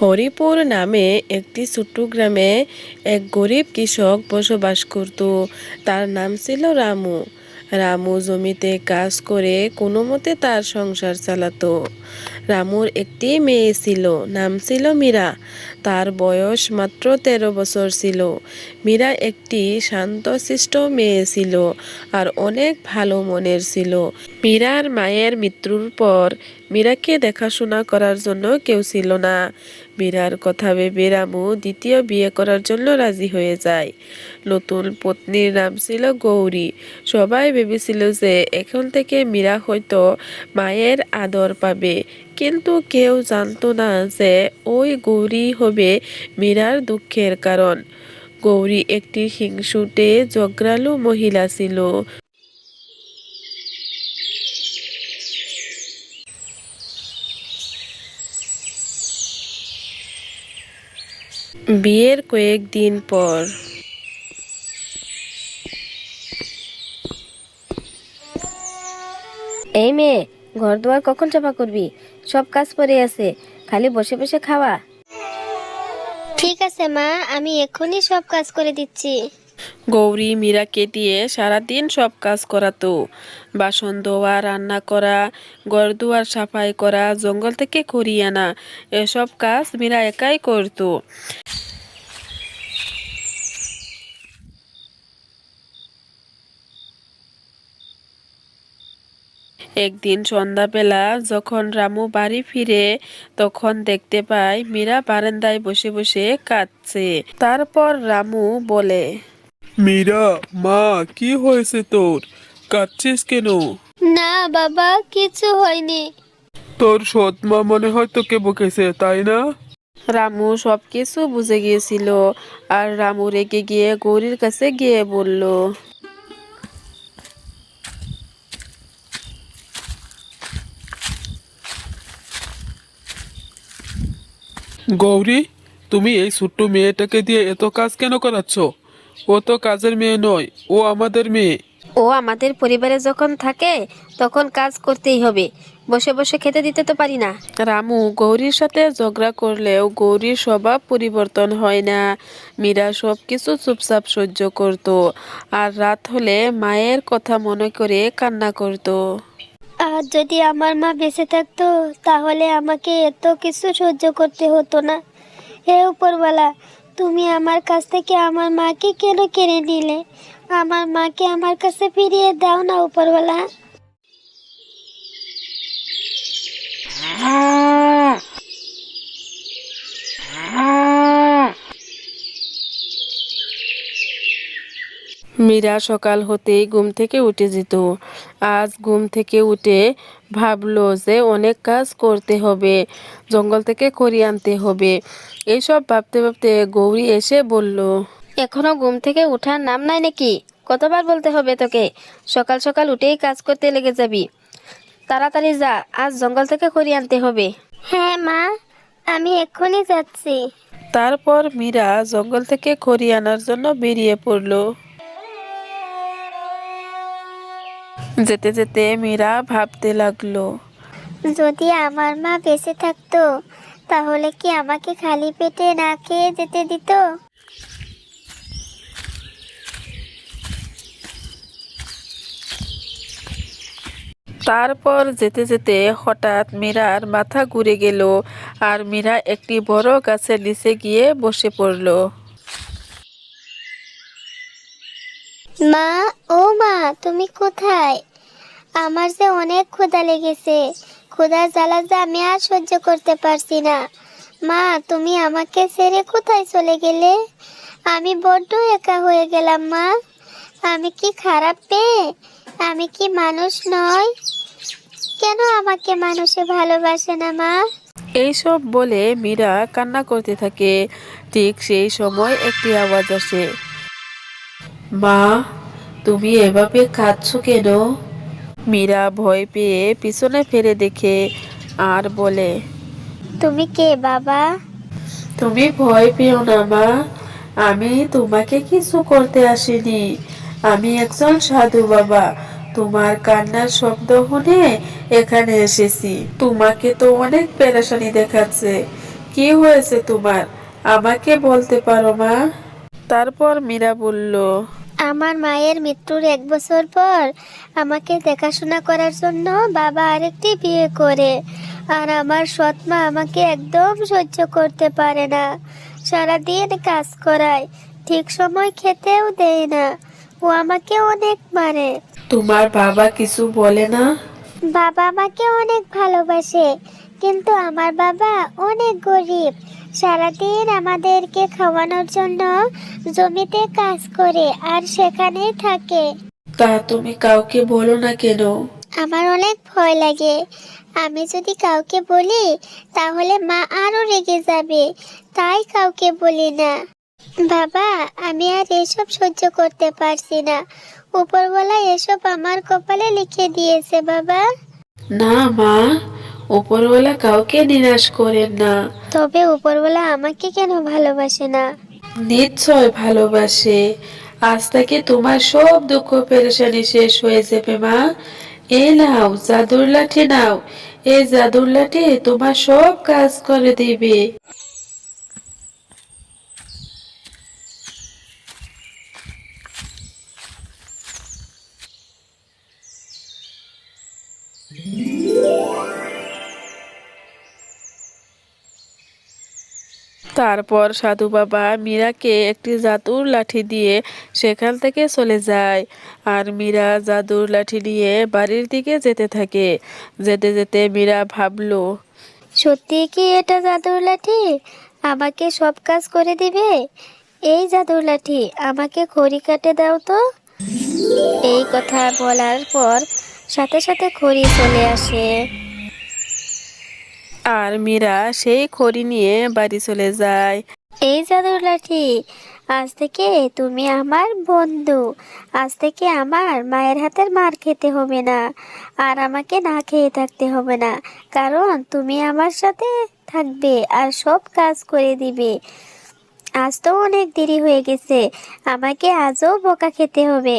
হরিপুর নামে একটি ছোট্ট গ্রামে এক গরিব কৃষক বসবাস করত। তার নাম ছিল রামু। রামু জমিতে কাজ করে কোনো মতে তার সংসার চালাতো। রামুর একটি মেয়ে ছিল, নাম ছিল মীরা। তার বয়স মাত্র তেরো বছর ছিল। মীরা একটি শান্তশিষ্ট মেয়ে ছিল আর অনেক ভালো মনের ছিল। মীরার মায়ের মৃত্যুর পর মীরাকে দেখাশোনা করার জন্য কেউ ছিল না। মীরার কথা ভেবে রামু দ্বিতীয় বিয়ে করার জন্য রাজি হয়ে যায়। নতুন পত্নীর নাম ছিল গৌরী। সবাই ভেবেছিল যে এখন থেকে মীরা হয়তো মায়ের আদর পাবে। কিন্তু কেউ জানতো না যে ওই গৌরী হবে মীরার দুঃখের কারণ। গৌরী একটি হিংসুটে জগ্রালু মহিলা ছিল। বিয়ের কয়েকদিন পর। এই মেয়ে ঘর দুয়ার কখন চাপা করবি? সব কাজ পরে আছে খালি বসে বসে খাওয়া। ঠিক আছে মা আমি এখনই সব কাজ করে দিচ্ছি। গৌরী মীরাকে দিয়ে সারাদিন সব কাজ করাতো। বাসন ধোয়া, রান্না করা, ঘর দুয়ার সাফাই করা, জঙ্গল থেকে খড়ি আনা, এসব কাজ মীরা একাই করতো। একদিন সন্ধ্যাবেলা যখন রামু বাড়ি ফিরে, তখন দেখতে পায় মীরা বারান্দায় বসে বসে কাঁদছে। তারপর রামু বলে মীরা মা কি হয়েছে তোর? কাঁদছিস কেন? না বাবা কিছু হয়নি। তোর সৎ মা মনে হয় তোকে বকেছে তাই না? রামু সবকিছু বুঝে গিয়েছিল আর রামু রেগে গিয়ে গৌরীর কাছে গিয়ে বলল গৌরী তুমি এই ছোট্ট মেয়েটাকে দিয়ে এত কাজ কেন করাচ্ছ? ও তো কাজের মেয়ে নয় ও আমাদের মেয়ে। ও আমাদের পরিবারে যখন থাকে তখন কাজ করতেই হবে। বসে বসে খেতে দিতে তো পারি না। রামু গৌরীর সাথে ঝগড়া করলেও গৌরীর স্বভাব পরিবর্তন হয় না। মীরা সব কিছু চুপচাপ সহ্য করত আর রাত হলে মায়ের কথা মনে করে কান্না করত। আর যদি আমার মা বেঁচে থাকতো তাহলে আমাকে এত কিছু সহ্য করতে হতো না। হে উপরওয়ালা তুমি আমার কাছ থেকে আমার মাকে কেন কেড়ে নিলে? আমার মাকে আমার কাছে ফিরিয়ে দাও না, উপরওয়ালা। মীরা সকাল হতেই ঘুম থেকে উঠে যেত। আজ ঘুম থেকে উঠে ভাবলো যে অনেক কাজ করতে হবে জঙ্গল থেকে খড়ি আনতে হবে। এইসব ভাবতে ভাবতে গৌরী এসে বলল এখনও ঘুম থেকে ওঠার নাম নাই নাকি? কতবার বলতে হবে তোকে? সকাল সকাল উঠেই কাজ করতে লেগে যাবি। তাড়াতাড়ি যা আজ জঙ্গল থেকে খড়ি আনতে হবে। হ্যাঁ মা আমি এক্ষুনি যাচ্ছি। তারপর মীরা জঙ্গল থেকে খড়ি আনার জন্য বেরিয়ে পড়ল। যেতে যেতে মীরা ভাবতে লাগল। যদি আমার মা বেঁচে থাকতো তাহলে কি আমাকে খালি পেটে না খেয়ে যেতে দিত? তারপর যেতে যেতে হঠাৎ মীরার মাথা ঘুরে গেল আর মীরা একটি বড় গাছের নিচে গিয়ে বসে পড়ল। মা, ও মা, তুমি কোথায়? আমার যে অনেক ক্ষুধা লেগেছে। ক্ষুধার জ্বালা যে আমি আর সহ্য করতে পারছি না। মা, তুমি আমাকে ছেড়ে কোথায় চলে গেলে? আমি বড্ড একা হয়ে গেলাম, মা। আমি কি খারাপ পেয়ে আমি কি মানুষ নয় কেন আমাকে মানুষে ভালোবাসে না, মা? এইসব বলে মীরা কান্না করতে থাকে। ঠিক সেই সময় একটি আওয়াজ আসে। মা তুমি এভাবে কাঁদছ কেন? মীরা ভয় পেয়ে পিছনে ফিরে দেখে আর বলে তুমি কে বাবা? তুমি ভয় পেও না মা আমি তোমাকে কিছু করতে আসিনি। আমি একজন সাধু বাবা তোমার কান্নার শব্দ শুনে এখানে এসেছি। তোমাকে তো অনেক পেরেশানি দেখাচ্ছে। কি হয়েছে তোমার? আমাকে বলতে পারো মা? তারপর মীরা বলল আমার মায়ের মৃত্যুর এক বছর পর আমাকে দেখাশোনা করার জন্য বাবা আরেকটি বিয়ে করে। আর আমার সৎ মা আমাকে একদম সহ্য করতে পারে না। সারাদিন কাজ করায় ঠিক সময় খেতেও দেয় না। ও আমাকে অনেক মারে। তোমার বাবা কিছু বলে না? বাবা আমাকে অনেক ভালোবাসে কিন্তু আমার বাবা অনেক গরিব। সারাদিন আমাদেরকে খাওয়ানোর জন্য জমিতে কাজ করে আর সেখানেই থাকে। তা তুমি কাউকে বলো না কেন? আমার অনেক ভয় লাগে। আমি যদি কাউকে বলি তাহলে মা আরও রেগে যাবে। তাই কাউকে বলি না। বাবা আমি আর এসব সহ্য করতে পারছি না। উপরওয়ালা এসব আমার কপালে লিখে দিয়েছে বাবা। না মা। ওপরওয়ালা কাউকে নিরাশ করেন না। তবে উপরওয়ালা আমাকে কেন ভালোবাসে না? নিশ্চয় ভালোবাসে। আজ থেকে তোমার সব দুঃখ পেরেশানি শেষ হয়ে যাবে মা। এ নাও জাদুর লাঠি নাও। এই জাদুর লাঠি তোমার সব কাজ করে দিবে। তারপর সাধু বাবা মীরাকে একটি জাদুর লাঠি দিয়ে সেখান থেকে চলে যায়। আর মীরা জাদুর লাঠি নিয়ে বাড়ির দিকে যেতে থাকে। যেতে যেতে মীরা ভাবলো, সত্যি কি এটা জাদুর লাঠি? আমাকে সব কাজ করে দিবে? এই জাদুর লাঠি আমাকে খড়ি কাটে দাও তো। এই কথা বলার পর সাথে সাথে খড়ি চলে আসে। আর মীরা সেই খড়ি নিয়ে বাড়ি চলে যায়। এই জাদুর লাঠি আজ থেকে তুমি আমার বন্ধু। আজ থেকে আমার মায়ের হাতের মার খেতে হবে না, আর আমাকে না খেয়ে থাকতে হবে না, কারণ তুমি আমার সাথে থাকবে আর সব কাজ করে দিবে। আজ তো অনেক দেরি হয়ে গেছে, আমাকে আজও বোকা খেতে হবে।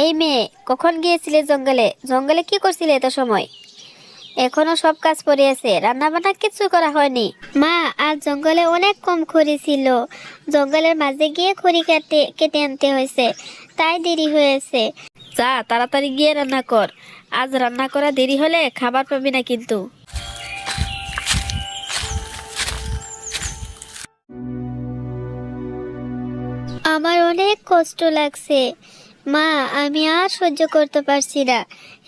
এই মেয়ে, কখন গিয়েছিলে জঙ্গলে? জঙ্গলে কি করছিলে এত সময়? এখনও সব কাজ পড়ে আছে। রান্না বান্না কিছু করা হয়নি। মা, আজ জঙ্গলে অনেক কম খড়ি ছিল। জঙ্গলের মাঝে গিয়ে খড়ি কাটে, কেটে আনতে হয়েছে। তাই দেরি হয়েছে যা, তাড়াতাড়ি গিয়ে রান্না কর। আজ রান্না করা দেরি হলে খাবার পাবি না কিন্তু। আমার অনেক কষ্ট লাগছে। মা, আমি আর সহ্য করতে পারছি না।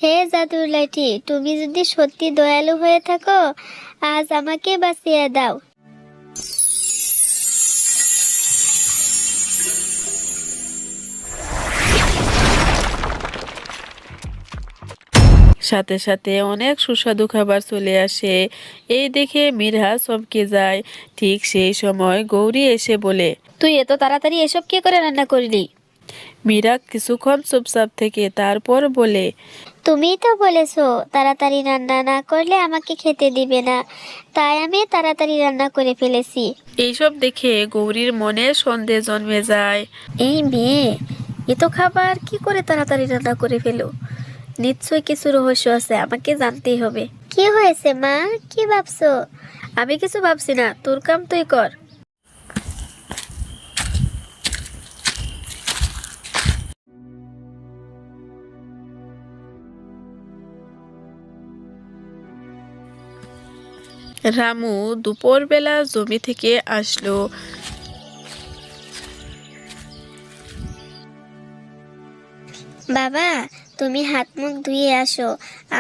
হে জাদুর লাঠি তুমি যদি সত্যি দয়ালু হয়ে থাকো আজ আমাকে বাঁচিয়ে দাও। সাথে সাথে অনেক সুস্বাদু খাবার চলে আসে। এই দেখে মীরা চমকে যায়। ঠিক সেই সময় গৌরী এসে বলে তুই এত তাড়াতাড়ি এসব কি করে রান্না করলি? মীরা কিছুক্ষণ চুপচাপ থেকে তারপর বলে তুমিই তো বলেছ তাড়াতাড়ি রান্না না করলে আমাকে খেতে দিবে না। তাই আমি তাড়াতাড়ি রান্না করে ফেলেছি। এইসব দেখে গৌরীর মনে সন্দেহ জন্মে যায়। এই মেয়ে এ তো খাবার কি করে তাড়াতাড়ি রান্না করে ফেলো? নিশ্চয় কিছু রহস্য আছে আমাকে জানতেই হবে। কি হয়েছে মা? কি ভাবছ? আমি কিছু ভাবছি না তোর কাম তুই কর। রামু দুপুরবেলা জমি থেকে আসলো। বাবা তুমি হাত মুখ ধুয়ে আসো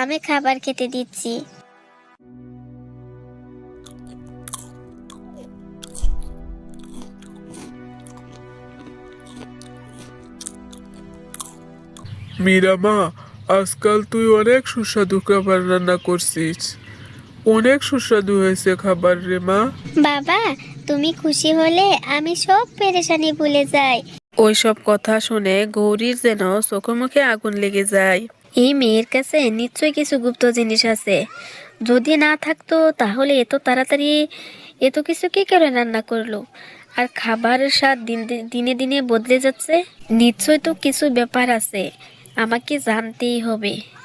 আমি খাবার খেতে দিচ্ছি। মীরা মা আজকাল তুই অনেক সুস্বাদু খাবার রান্না করছিস। অনেক সুস্বাদু হয়েছে খাবার রে মা। বাবা তুমি খুশি হলে আমি সব পেরেশানি ভুলে যাই। ওইসব কথা শুনে গৌরীর যেন চোখে মুখে আগুন লেগে যায়। এই মেয়ের কাছে নিশ্চয়ই কিছু গুপ্ত জিনিস আছে। যদি না থাকতো তাহলে এত তাড়াতাড়ি এত কিছু কি করে রান্না করল? আর খাবারের স্বাদ দিন দিনে দিনে বদলে যাচ্ছে? নিশ্চয় তো কিছু ব্যাপার আছে। আমাকে জানতেই হবে।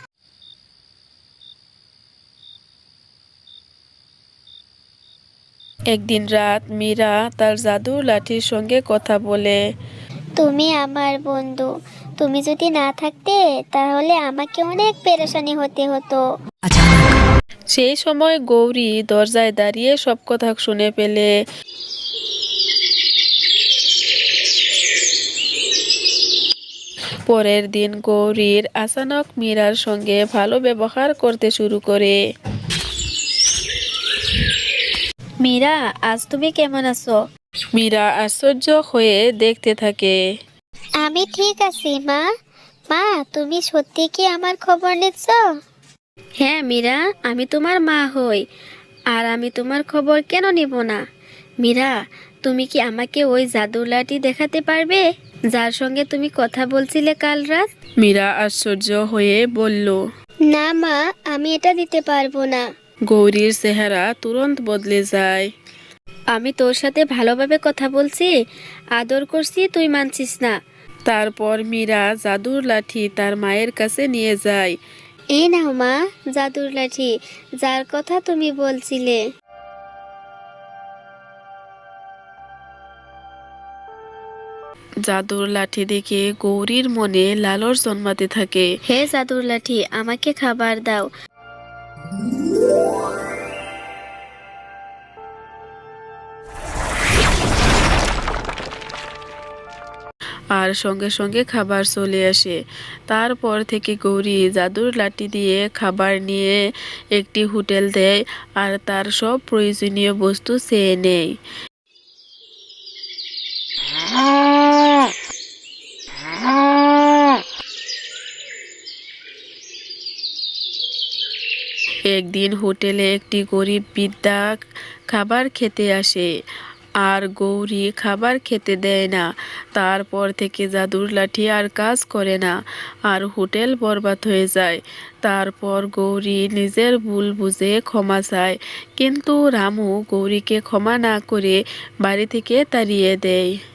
একদিন রাত মীরা তার জাদু লাঠির সঙ্গে কথা বলে তুমি আমার বন্ধু। তুমি যদি না থাকতে তাহলে আমাকে অনেক পেরেশানি হতে হতো। সেই সময় গৌরী দরজায় দাঁড়িয়ে সব কথা শুনে পেলে পরের দিন গৌরীর আচানক মীরার সঙ্গে ভালো ব্যবহার করতে শুরু করে। মীরা আজ তুমি কেমন আছো? মীরা আশ্চর্য হয়ে দেখতে থাকে। আমি ঠিক আছি মা। মা তুমি সত্যি কি আমার খবর নিচ্ছ? হ্যাঁ মীরা আমি তোমার মা হই। আর আমি তোমার খবর কেন নিব না? মীরা তুমি কি আমাকে ওই জাদুর লাঠি দেখাতে পারবে? যার সঙ্গে তুমি কথা বলছিলে কাল রাত? মীরা আশ্চর্য হয়ে বলল না মা আমি এটা দিতে পারব না। গৌরীর চেহারা তুরন্ত বদলে যায়। আমি তোর সাথে ভালোভাবে কথা বলছি আদর করছি তুই মানছিস না। তারপর মীরা জাদুর লাঠি তার মায়ের কাছে নিয়ে যায়। এই নাও মা জাদুর লাঠি যার কথা তুমি বলছিলে। জাদুর লাঠি দেখে গৌরীর মনে লালর জন্মাতে থাকে। হে জাদুর লাঠি আমাকে খাবার দাও। আর সঙ্গে সঙ্গে খাবার চলে আসে। তারপর থেকে গৌরী জাদুর লাঠি দিয়ে খাবার নিয়ে একটি হোটেল দেয় আর তার সব প্রয়োজনীয় বস্তু চেয়ে নেয়। একদিন হোটেলে একটি গরিব বৃদ্ধা খাবার খেতে আসে। আর গৌরী খাবার খেতে দেয় না। তারপর থেকে জাদুর লাঠি আর কাজ করে না, আর হোটেল বরবাদ হয়ে যায়। তারপর গৌরী নিজের ভুল বুঝে ক্ষমা চায়। কিন্তু রামু গৌরীকে ক্ষমা না করে বাড়ি থেকে তাড়িয়ে দেয়।